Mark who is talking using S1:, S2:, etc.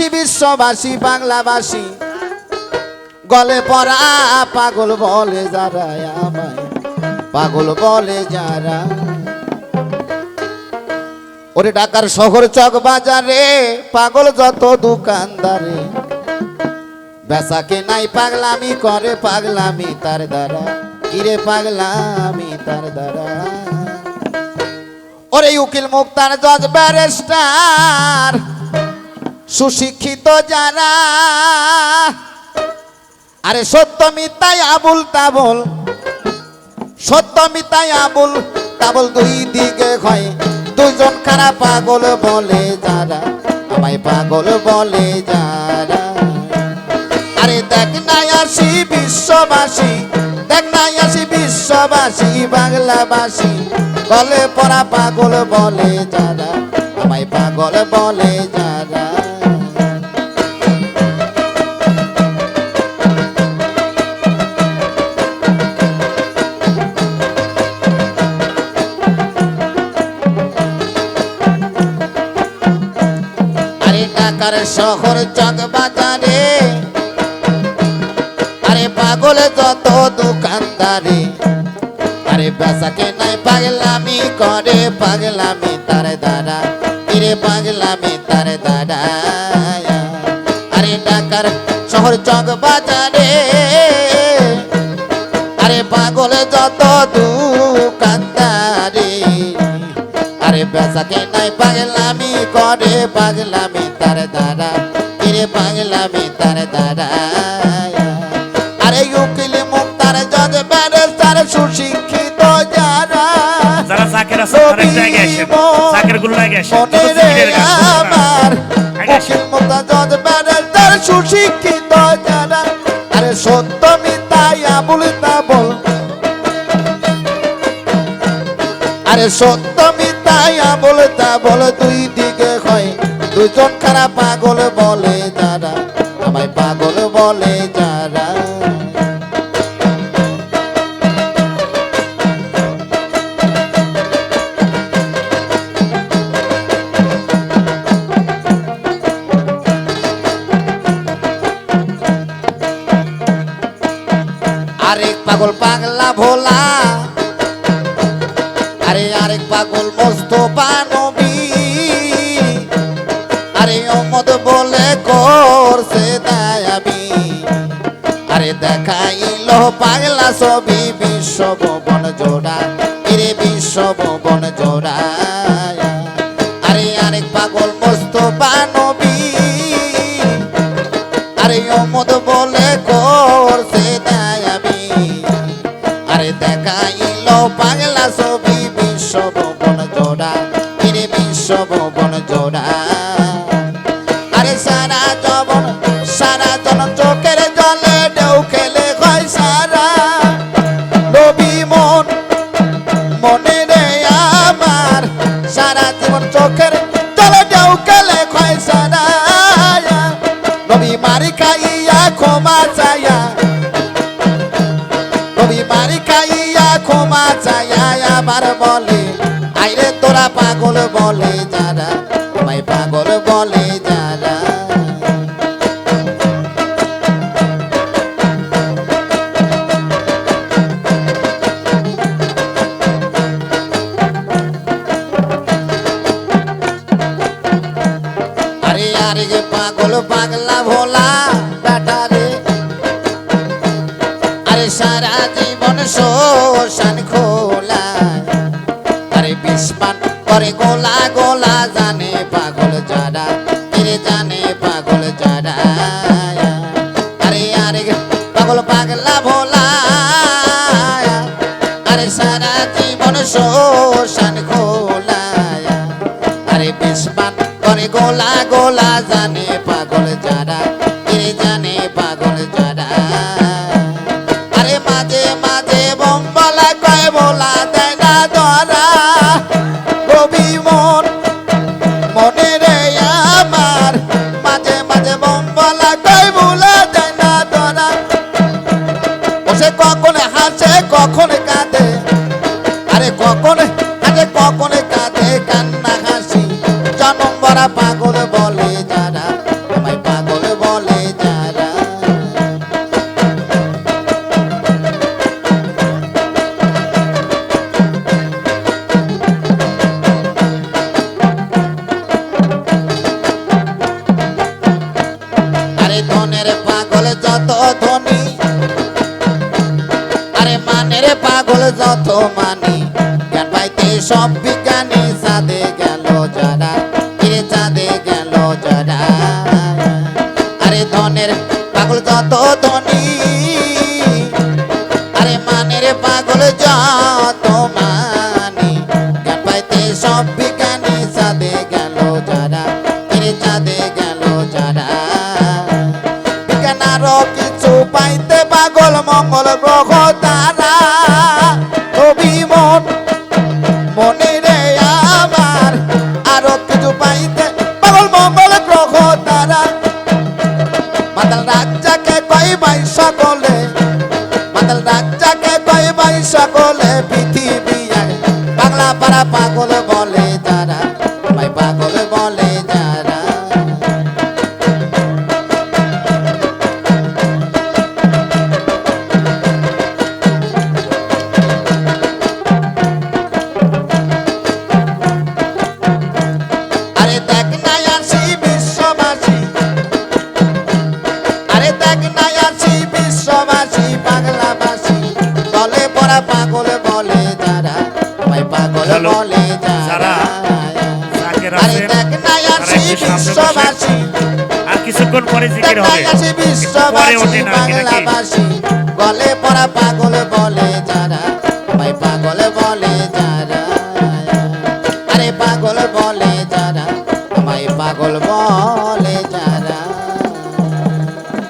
S1: আসি বিশ্ববাসী, বাংলাবাসী। গলে পড়া, পাগল বলে যারা পাগল বলে যারা। ওরে ঢাকার শহর চক বাজারে, পাগল যত দোকানদারে। বেচাকে নাই পাগলামি করে, পাগলামি তার দ্বারা। কিরে পাগলামি তার দ্বারা। ওরে উকিল মুক্তার জজ ব্যারিস্টার সুশিক্ষিত যারা, আরে সত্য মিথ্যাই আবুল তাবল, সত্য মিথ্যাই আবুল তাবল দুই দিকে হয় দুজন খারাপ পাগল বলে যারা, আমায় পাগল বলে যারা। আরে দেখ নাই আসি বিশ্ববাসী, দেখ নাই আসি বিশ্ববাসী, বাংলাবাসী, গলে পড়া পাগল বলে যারা। ঢাকার শহর চক বাজারে আরে পাগল যত দোকানদারে, আরে বেচাকে নাই পাগলামি করে, পাগলামি তার দ্বারা কিরে পাগলামি তার দ্বারা আরে ঢাকার শহর চক বাজারে আরে পাগল যত দোকানদারে, আরে বেচাকে নাই পাগলামি করে, পাগলামি তার কিরে পাগলামি তার আরে উকিল মুক্তার জজ ব্যারিস্টার সুশিক্ষিত যারা।
S2: যারা আছে আসেন। চাকেরগুলো গাছ
S1: আমার। উকিল মুক্তার জজ ব্যারিস্টার সুশিক্ষিত যারা। আরে সত্য মিথ্যাই আবুল তাবল। আরে সত্য মিথ্যাই আবল তা বলে দুই দিকে হয়। দুজন খারাপ পাগল বলে যারা, আমায় পাগল বলে যারা। আরেক পাগল পাগলা ভোলা, আরে আরেক পাগল মোস্তফা বলে তাই আমি। আরে দেখাইল পাগলা ছবি বিশ্ব ভবন জোড়া। এরে বিশ্ব ভবন জোড়া? নবী মারি খাইয়া ক্ষমা চাইয়া কবি মারি খাইয়া ক্ষমা চাইয়া আবার বলে, আইরে তোরা পাগল বলে আরে যে পাগল পাগলা ভোলা বেটা রে আরে সারা জীবন শোষণ খোলা। আরে বিস্মান করে গোলা গোলা, জানে পাগল যারা ফিরে জানে পাগল যারা। আরে আরে পাগল পাগলা ভোলা। আরে সারা জীবন শোষণ খোলা। গোলা গোলা জানে পাগল যারা ফিরে জানে পাগল যারা। আরে মাঝে মাঝে বম্বলা কয়, বলা দেয় না ধরা। রবি মন, মনে রে আমার। মাঝে মাঝে বম্বলা কয়, বলা দেয় না ধরা সে কখন হাসে, কখন কাঁদে। আরে কখন হাসে, কখন পাগল বলে যারা, আমায় পাগল বলে যারা। আরে ধনের পাগল যত ধনী, আরে মানের পাগল যত মানি। গান পাইতে সব ধনের পাগল যত ধনী, আরে মানের পাগল যত মানি। গান পাইতে সব বিজ্ঞানী চাঁদে গেল যারা ফিরে চাঁদে গেল যারা। বিজ্ঞান আরও কিছু পাইতে পাগল মঙ্গল পাড়া পাগল বলে যারা ভাই পাগল বলে যারা আরে দেখ না আসি বিশ্ববাসী। আরে দেখ না আসি বিশ্ববাসী বাংলাবাসী বলে পড়া পাগল যারা বলে যারা
S2: জাকের আছেন, তারা একটু সামনে বসেন।
S1: বিশ্ববাসী।
S2: আর কিছুক্ষণ পরে জিকির হবে। পরে ওঠে না নাকি?